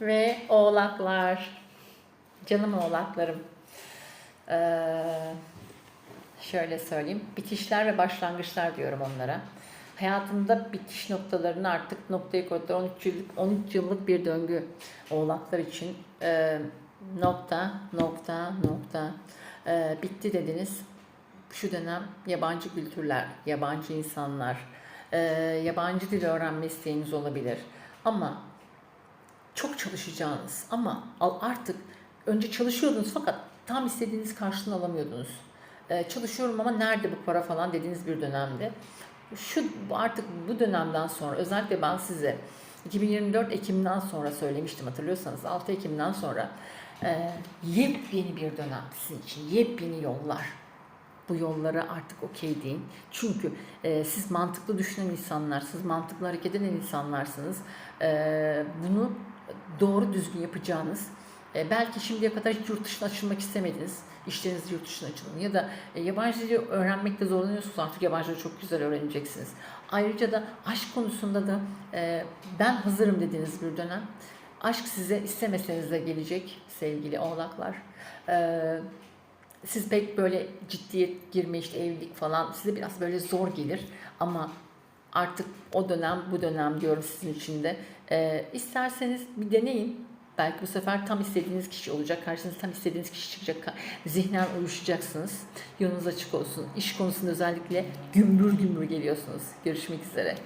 Ve oğlaklar. Canım oğlaklarım. Ee, şöyle söyleyeyim. Bitişler ve başlangıçlar diyorum onlara. Hayatımda bitiş noktalarını artık noktaya koydular. 13 yıllık, 13 yıllık bir döngü oğlaklar için. Ee, nokta, nokta, nokta. Ee, bitti dediniz. Şu dönem yabancı kültürler, yabancı insanlar, e, yabancı dil öğrenme isteğiniz olabilir. Ama çok çalışacağınız ama artık önce çalışıyordunuz fakat tam istediğiniz karşılığını alamıyordunuz. Ee, çalışıyorum ama nerede bu para falan dediğiniz bir dönemde. Şu artık bu dönemden sonra özellikle ben size 2024 Ekim'den sonra söylemiştim hatırlıyorsanız 6 Ekim'den sonra e, yepyeni bir dönem sizin için yepyeni yollar bu yollara artık okey deyin. Çünkü e, siz mantıklı düşünen insanlar, siz mantıklı hareket eden insanlarsınız. E, bunu doğru düzgün yapacağınız, e, belki şimdiye kadar hiç yurt dışına açılmak istemediniz. İşleriniz yurt dışına açılın. Ya da e, yabancı dili öğrenmekte zorlanıyorsunuz artık yabancı çok güzel öğreneceksiniz. Ayrıca da aşk konusunda da e, ben hazırım dediğiniz bir dönem. Aşk size istemeseniz de gelecek sevgili oğlaklar. Siz pek böyle ciddiyet girme işte evlilik falan size biraz böyle zor gelir ama artık o dönem bu dönem diyorum sizin için de. Ee, isterseniz bir deneyin. Belki bu sefer tam istediğiniz kişi olacak karşınıza tam istediğiniz kişi çıkacak. Ka- zihnen uyuşacaksınız. Yolunuz açık olsun. İş konusunda özellikle gümbür gümbür geliyorsunuz. Görüşmek üzere